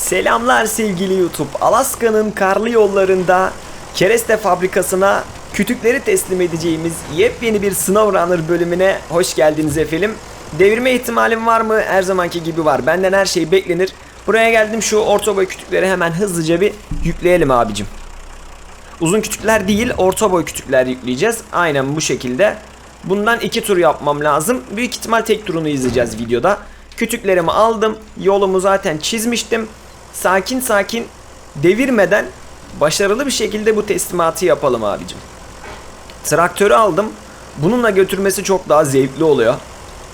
Selamlar sevgili YouTube. Alaska'nın karlı yollarında kereste fabrikasına kütükleri teslim edeceğimiz yepyeni bir SnowRunner bölümüne hoş geldiniz efendim. Devirme ihtimalim var mı? Her zamanki gibi var. Benden her şey beklenir. Buraya geldim şu orta boy kütükleri hemen hızlıca bir yükleyelim abicim. Uzun kütükler değil, orta boy kütükler yükleyeceğiz. Aynen bu şekilde. Bundan iki tur yapmam lazım. Büyük ihtimal tek turunu izleyeceğiz videoda. Kütüklerimi aldım. Yolumu zaten çizmiştim. Sakin sakin devirmeden başarılı bir şekilde bu teslimatı yapalım abicim. Traktörü aldım. Bununla götürmesi çok daha zevkli oluyor.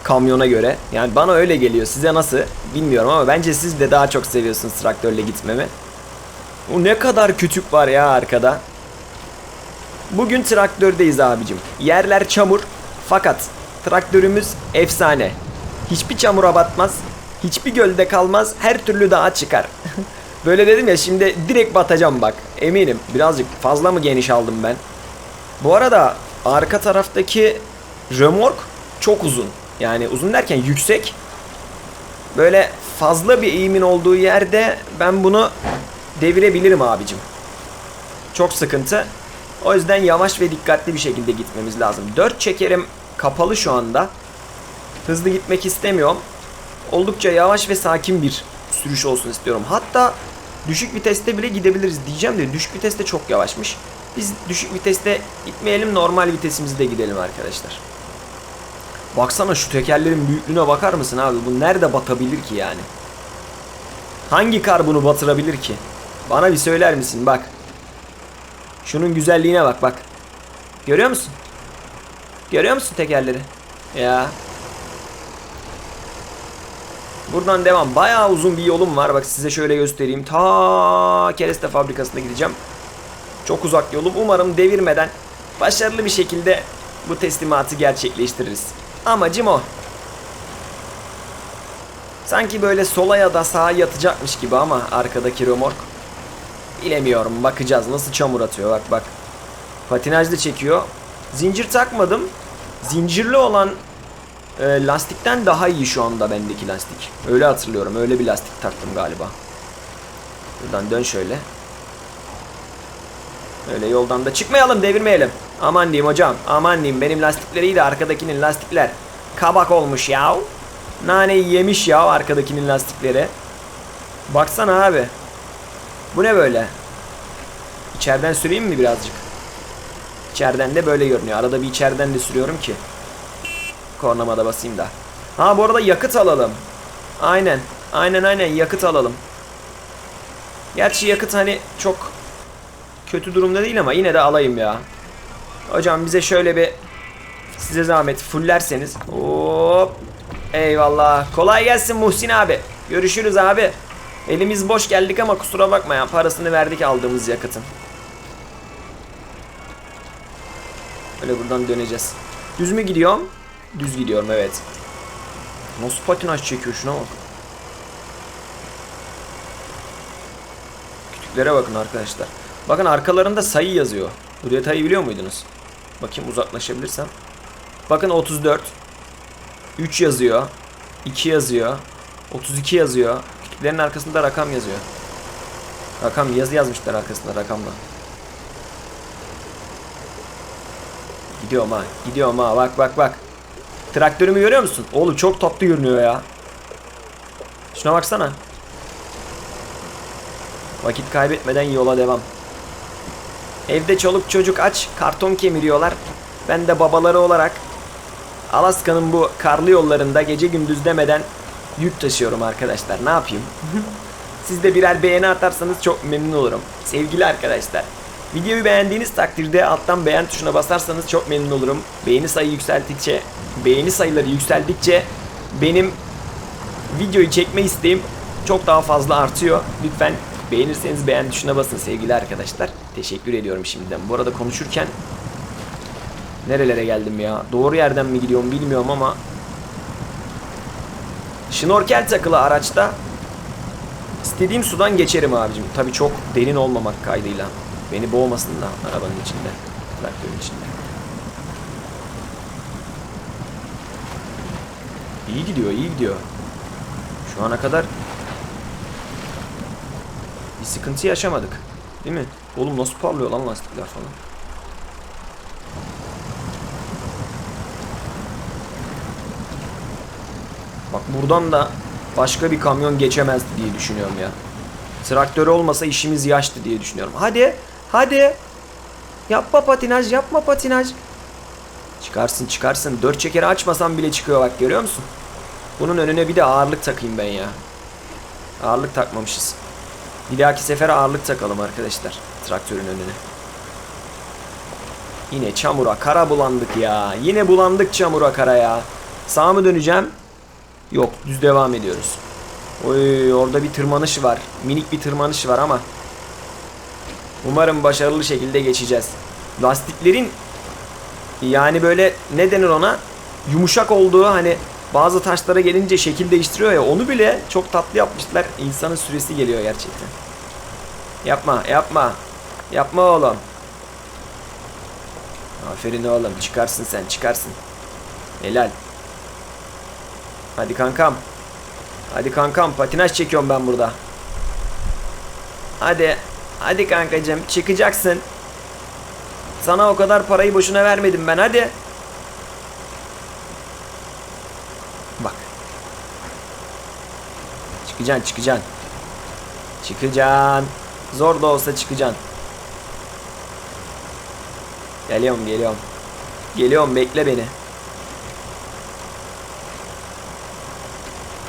Kamyona göre. Yani bana öyle geliyor. Size nasıl bilmiyorum ama bence siz de daha çok seviyorsunuz traktörle gitmemi. O ne kadar kütük var ya arkada. Bugün traktördeyiz abicim. Yerler çamur fakat traktörümüz efsane. Hiçbir çamura batmaz. Hiçbir gölde kalmaz. Her türlü dağa çıkar. Böyle dedim ya şimdi direkt batacağım bak. Eminim. Birazcık fazla mı geniş aldım ben? Bu arada arka taraftaki römork çok uzun. Yani uzun derken yüksek. Böyle fazla bir eğimin olduğu yerde ben bunu devirebilirim abicim. Çok sıkıntı. O yüzden yavaş ve dikkatli bir şekilde gitmemiz lazım. 4 çekerim kapalı şu anda. Hızlı gitmek istemiyorum. Oldukça yavaş ve sakin bir sürüş olsun istiyorum. Hatta düşük viteste bile gidebiliriz diyeceğim de düşük viteste çok yavaşmış. Biz düşük viteste gitmeyelim normal vitesimizde gidelim arkadaşlar. Baksana şu tekerlerin büyüklüğüne bakar mısın abi? Bu nerede batabilir ki yani? Hangi kar bunu batırabilir ki? Bana bir söyler misin bak. Şunun güzelliğine bak bak. Görüyor musun? Görüyor musun tekerleri? Ya. Buradan devam. Bayağı uzun bir yolum var. Bak size şöyle göstereyim. Ta kereste fabrikasına gideceğim. Çok uzak yolum. Umarım devirmeden başarılı bir şekilde bu teslimatı gerçekleştiririz. Amacım o. Sanki böyle sola ya da sağa yatacakmış gibi ama arkadaki römork. Bilemiyorum bakacağız nasıl çamur atıyor bak bak. Patinajda çekiyor. Zincir takmadım. Zincirli olan e, lastikten daha iyi şu anda bendeki lastik. Öyle hatırlıyorum öyle bir lastik taktım galiba. Buradan dön şöyle. Öyle yoldan da çıkmayalım devirmeyelim. Aman diyeyim hocam aman diyeyim benim lastikler iyi de arkadakinin lastikler kabak olmuş ya. Naneyi yemiş ya arkadakinin lastikleri. Baksana abi. Bu ne böyle? İçeriden süreyim mi birazcık? İçeriden de böyle görünüyor. Arada bir içeriden de sürüyorum ki. Kornama da basayım da. Ha bu arada yakıt alalım. Aynen. Aynen aynen yakıt alalım. Gerçi yakıt hani çok kötü durumda değil ama yine de alayım ya. Hocam bize şöyle bir size zahmet fullerseniz. Hop. Eyvallah. Kolay gelsin Muhsin abi. Görüşürüz abi. Elimiz boş geldik ama kusura bakma ya. Parasını verdik aldığımız yakıtın. Öyle buradan döneceğiz. Düz mü gidiyorum? Düz gidiyorum evet. Nasıl patinaj çekiyor şuna bak. Kütüklere bakın arkadaşlar. Bakın arkalarında sayı yazıyor. Bu detayı biliyor muydunuz? Bakayım uzaklaşabilirsem. Bakın 34. 3 yazıyor. 2 yazıyor. 32 yazıyor. Kütüklerin arkasında rakam yazıyor. Rakam yazı yazmışlar arkasında rakamla. Gidiyorum ha. Gidiyorum ha. Bak bak bak. Traktörümü görüyor musun? Oğlum çok tatlı görünüyor ya. Şuna baksana. Vakit kaybetmeden yola devam. Evde çoluk çocuk aç, karton kemiriyorlar. Ben de babaları olarak Alaska'nın bu karlı yollarında gece gündüz demeden yük taşıyorum arkadaşlar. Ne yapayım? Siz de birer beğeni atarsanız çok memnun olurum. Sevgili arkadaşlar. Videoyu beğendiğiniz takdirde alttan beğen tuşuna basarsanız çok memnun olurum. Beğeni sayı yükselttikçe, beğeni sayıları yükseldikçe benim videoyu çekme isteğim çok daha fazla artıyor. Lütfen beğenirseniz beğen tuşuna basın sevgili arkadaşlar. Teşekkür ediyorum şimdiden. Bu arada konuşurken nerelere geldim ya? Doğru yerden mi gidiyorum bilmiyorum ama Şnorkel takılı araçta istediğim sudan geçerim abicim. Tabii çok derin olmamak kaydıyla. Beni boğmasın da arabanın içinde. Traktörün içinde. İyi gidiyor, iyi gidiyor. Şu ana kadar Bir sıkıntı yaşamadık. Değil mi? Oğlum nasıl parlıyor lan lastikler falan. Bak buradan da başka bir kamyon geçemezdi diye düşünüyorum ya. Traktörü olmasa işimiz yaştı diye düşünüyorum. Hadi, hadi. Yapma patinaj, yapma patinaj. Çıkarsın, çıkarsın. Dört çekeri açmasam bile çıkıyor bak görüyor musun? Bunun önüne bir de ağırlık takayım ben ya. Ağırlık takmamışız. Bir dahaki sefer ağırlık takalım arkadaşlar. Traktörün önüne. Yine çamura kara bulandık ya. Yine bulandık çamura kara ya. Sağa mı döneceğim? Yok düz devam ediyoruz. Oy orada bir tırmanış var. Minik bir tırmanış var ama. Umarım başarılı şekilde geçeceğiz. Lastiklerin yani böyle ne denir ona? Yumuşak olduğu hani bazı taşlara gelince şekil değiştiriyor ya onu bile çok tatlı yapmışlar. İnsanın süresi geliyor gerçekten. Yapma yapma. Yapma oğlum. Aferin oğlum çıkarsın sen çıkarsın. Helal. Hadi kankam. Hadi kankam patinaj çekiyorum ben burada. Hadi. Hadi kankacım çıkacaksın. Sana o kadar parayı boşuna vermedim ben hadi. Bak. Çıkacaksın çıkacaksın. Çıkacaksın. Zor da olsa çıkacaksın. Geliyorum geliyorum. Geliyorum bekle beni.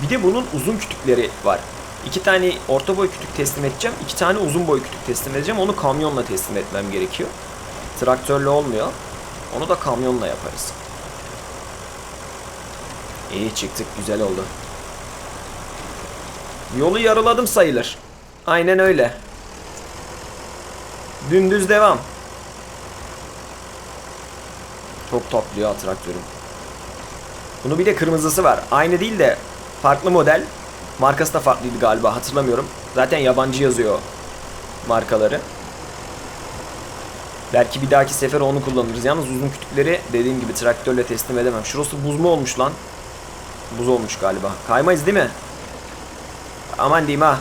Bir de bunun uzun kütükleri var. İki tane orta boy kütük teslim edeceğim. iki tane uzun boy kütük teslim edeceğim. Onu kamyonla teslim etmem gerekiyor. Traktörle olmuyor. Onu da kamyonla yaparız. İyi çıktık. Güzel oldu. Yolu yarıladım sayılır. Aynen öyle. Dümdüz devam. Çok tatlı ya traktörüm. Bunu bir de kırmızısı var. Aynı değil de farklı model. Markası da farklıydı galiba hatırlamıyorum. Zaten yabancı yazıyor markaları. Belki bir dahaki sefer onu kullanırız. Yalnız uzun kütükleri dediğim gibi traktörle teslim edemem. Şurası buz mu olmuş lan? Buz olmuş galiba. Kaymayız değil mi? Aman diyeyim ha.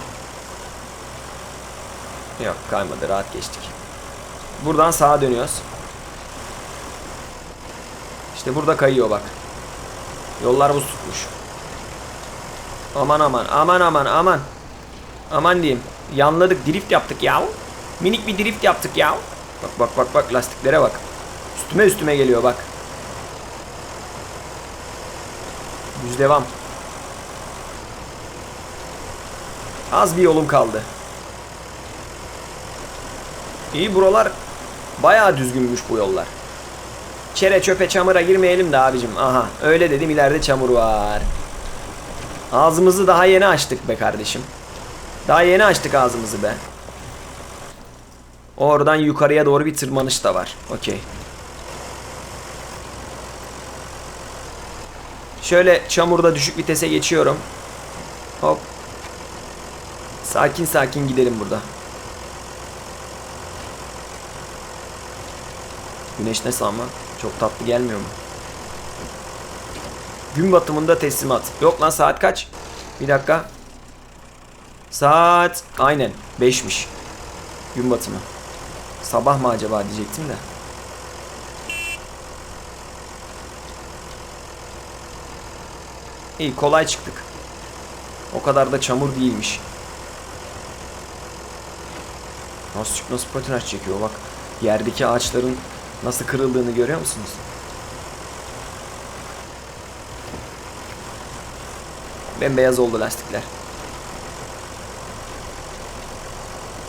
Yok kaymadı rahat geçtik. Buradan sağa dönüyoruz. İşte burada kayıyor bak. Yollar buz tutmuş. Aman aman aman aman aman. Aman diyeyim. Yanladık drift yaptık ya. Minik bir drift yaptık ya. Bak bak bak bak lastiklere bak. Üstüme üstüme geliyor bak. Düz devam. Az bir yolum kaldı. İyi buralar bayağı düzgünmüş bu yollar. Çere çöpe çamura girmeyelim de abicim. Aha öyle dedim ileride çamur var. Ağzımızı daha yeni açtık be kardeşim. Daha yeni açtık ağzımızı be. Oradan yukarıya doğru bir tırmanış da var. Okey. Şöyle çamurda düşük vitese geçiyorum. Hop. Sakin sakin gidelim burada. Güneş nasıl ama? Çok tatlı gelmiyor mu? Gün batımında teslimat. Yok lan saat kaç? Bir dakika. Saat aynen 5'miş. Gün batımı. Sabah mı acaba diyecektim de. İyi kolay çıktık. O kadar da çamur değilmiş. Nasıl çık nasıl patinaj çekiyor bak. Yerdeki ağaçların nasıl kırıldığını görüyor musunuz? Bembeyaz oldu lastikler.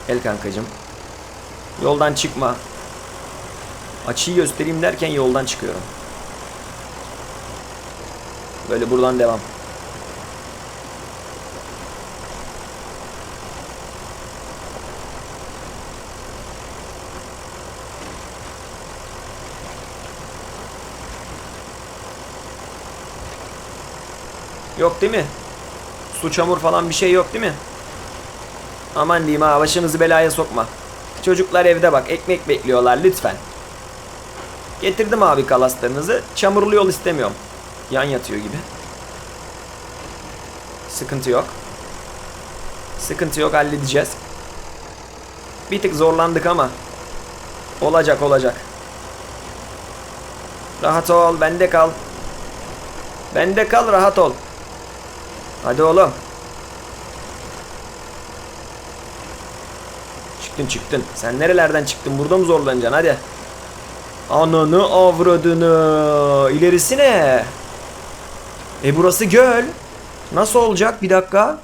El kankacım. Yoldan çıkma. Açıyı göstereyim derken yoldan çıkıyorum. Böyle buradan devam. Yok değil mi? Su çamur falan bir şey yok değil mi? Aman diyeyim ha başınızı belaya sokma. Çocuklar evde bak ekmek bekliyorlar lütfen. Getirdim abi kalaslarınızı. Çamurlu yol istemiyorum. Yan yatıyor gibi. Sıkıntı yok. Sıkıntı yok halledeceğiz. bir tık zorlandık ama olacak olacak. Rahat ol, bende kal. Bende kal, rahat ol. Hadi oğlum. Çıktın çıktın. Sen nerelerden çıktın? Burada mı zorlanacaksın? Hadi. Ananı avradını. İlerisi ne? E burası göl. Nasıl olacak? Bir dakika.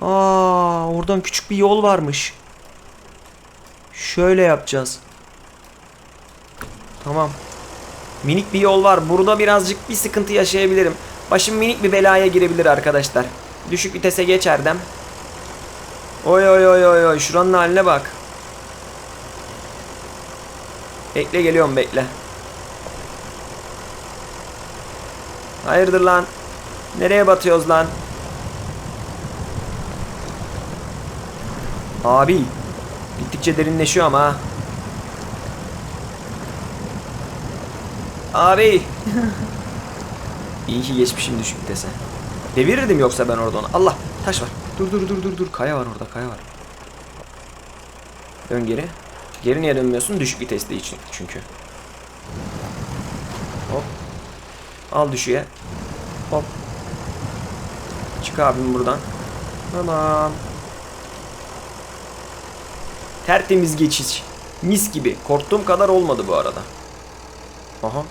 Aa, oradan küçük bir yol varmış. Şöyle yapacağız. Tamam. Minik bir yol var. Burada birazcık bir sıkıntı yaşayabilirim. Başım minik bir belaya girebilir arkadaşlar. Düşük vitese geç Erdem. Oy oy oy oy oy. Şuranın haline bak. Bekle geliyorum bekle. Hayırdır lan? Nereye batıyoruz lan? Abi. Gittikçe derinleşiyor ama. Abi. İyi ki geçmişim düşük dese. Devirirdim yoksa ben orada onu. Allah taş var. Dur dur dur dur dur. Kaya var orada kaya var. Dön geri. Geri niye dönmüyorsun? Düşük viteste için çünkü. Hop. Al düşüye. Hop. Çık abim buradan. Tamam. Tertemiz geçiş. Mis gibi. Korktuğum kadar olmadı bu arada. Aha.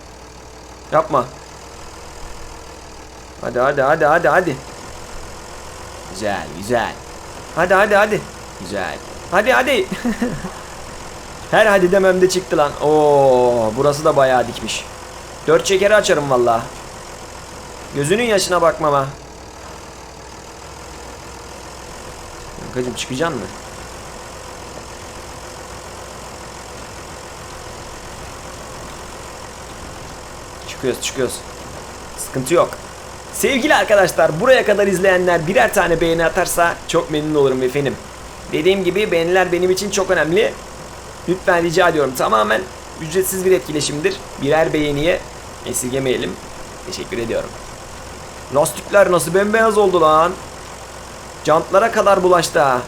Yapma. Hadi hadi hadi hadi hadi. Güzel güzel. Hadi hadi hadi. Güzel. Hadi hadi. Her hadi demem de çıktı lan. Oo, burası da bayağı dikmiş. Dört çekeri açarım valla. Gözünün yaşına bakmam ha. Kankacım çıkacaksın mı? Çıkıyoruz çıkıyoruz. Sıkıntı yok. Sevgili arkadaşlar buraya kadar izleyenler birer tane beğeni atarsa çok memnun olurum efendim. Dediğim gibi beğeniler benim için çok önemli. Lütfen rica ediyorum tamamen ücretsiz bir etkileşimdir. Birer beğeniye esirgemeyelim. Teşekkür ediyorum. Lastikler nasıl bembeyaz oldu lan. Jantlara kadar bulaştı ha.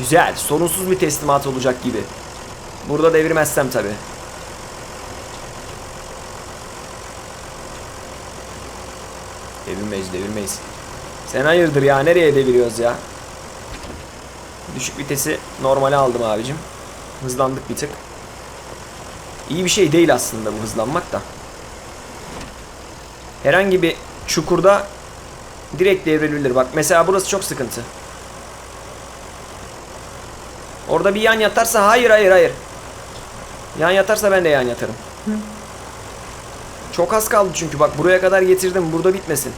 Güzel. Sorunsuz bir teslimat olacak gibi. Burada devirmezsem tabi. Devirmeyiz devirmeyiz. Sen hayırdır ya nereye deviriyoruz ya? Düşük vitesi normale aldım abicim. Hızlandık bir tık. İyi bir şey değil aslında bu hızlanmak da. Herhangi bir çukurda direkt devrilebilir. Bak mesela burası çok sıkıntı. Orada bir yan yatarsa hayır hayır hayır. Yan yatarsa ben de yan yatarım. Çok az kaldı çünkü bak buraya kadar getirdim. Burada bitmesin.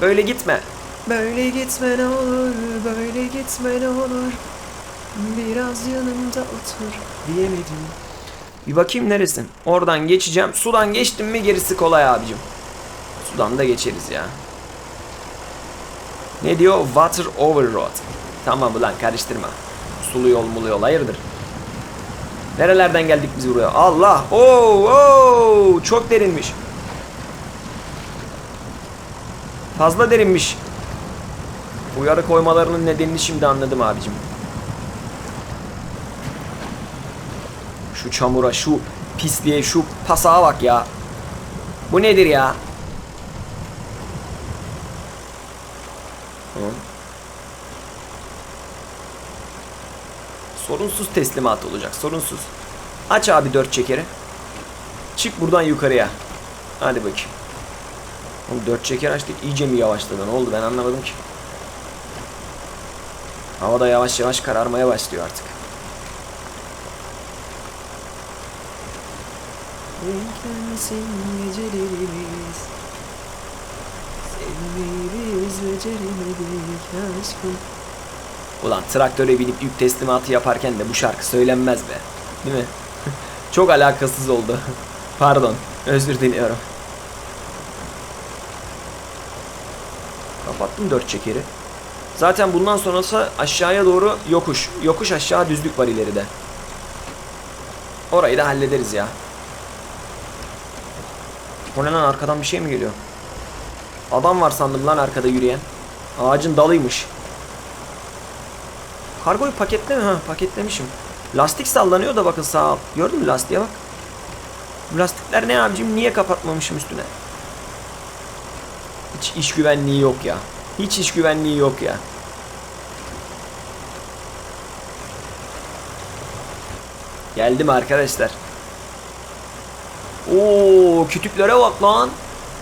Böyle gitme. Böyle gitme ne olur, böyle gitme ne olur. Biraz yanımda otur diyemedim. Bir bakayım neresin? Oradan geçeceğim. Sudan geçtim mi gerisi kolay abicim. Sudan da geçeriz ya. Ne diyor? Water over road. Tamam ulan karıştırma. Sulu yol mulu yol hayırdır? Nerelerden geldik biz buraya? Allah! Oo, oo, çok derinmiş. Fazla derinmiş. Uyarı koymalarının nedenini şimdi anladım abicim. Şu çamura, şu pisliğe, şu pasağa bak ya. Bu nedir ya? Hı. Sorunsuz teslimat olacak. Sorunsuz. Aç abi dört çekeri. Çık buradan yukarıya. Hadi bakayım. Oğlum dört çeker açtık. iyice mi yavaşladı? Ne oldu ben anlamadım ki. Hava da yavaş yavaş kararmaya başlıyor artık. Renklensin gecelerimiz Sevmeyi biz beceremedik aşkım Ulan traktöre binip yük teslimatı yaparken de bu şarkı söylenmez be. Değil mi? Çok alakasız oldu. Pardon. Özür diliyorum. Kapattım dört çekeri. Zaten bundan sonrası aşağıya doğru yokuş. Yokuş aşağı düzlük var ileride. Orayı da hallederiz ya. O ne lan arkadan bir şey mi geliyor? Adam var sandım lan arkada yürüyen. Ağacın dalıymış. Kargoyu paketle mi? Ha paketlemişim. Lastik sallanıyor da bakın sağ alt. Gördün mü lastiğe bak. Lastikler ne abicim? Niye kapatmamışım üstüne? Hiç iş güvenliği yok ya. Hiç iş güvenliği yok ya. Geldim arkadaşlar. Oo kütüklere bak lan.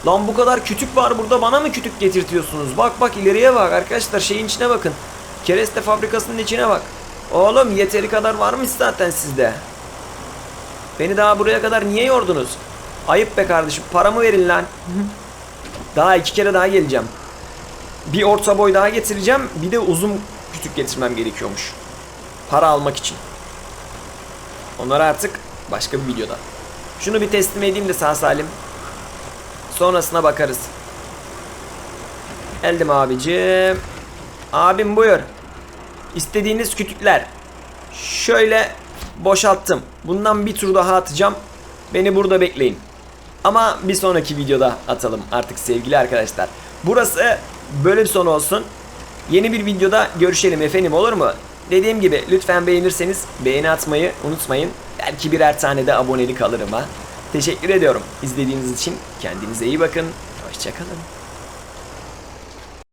Lan bu kadar kütük var burada bana mı kütük getirtiyorsunuz? Bak bak ileriye bak arkadaşlar şeyin içine bakın. Kereste fabrikasının içine bak. Oğlum yeteri kadar varmış zaten sizde. Beni daha buraya kadar niye yordunuz? Ayıp be kardeşim paramı verin lan. Daha iki kere daha geleceğim. Bir orta boy daha getireceğim. Bir de uzun kütük getirmem gerekiyormuş. Para almak için. Onları artık başka bir videoda. Şunu bir teslim edeyim de sağ salim. Sonrasına bakarız. Geldim abicim. Abim buyur. İstediğiniz kütükler. Şöyle boşalttım. Bundan bir tur daha atacağım. Beni burada bekleyin. Ama bir sonraki videoda atalım artık sevgili arkadaşlar. Burası böyle bir son olsun. Yeni bir videoda görüşelim efendim olur mu? Dediğim gibi lütfen beğenirseniz beğeni atmayı unutmayın. Belki birer tane de abonelik alırım ha. Teşekkür ediyorum izlediğiniz için. Kendinize iyi bakın. Hoşçakalın.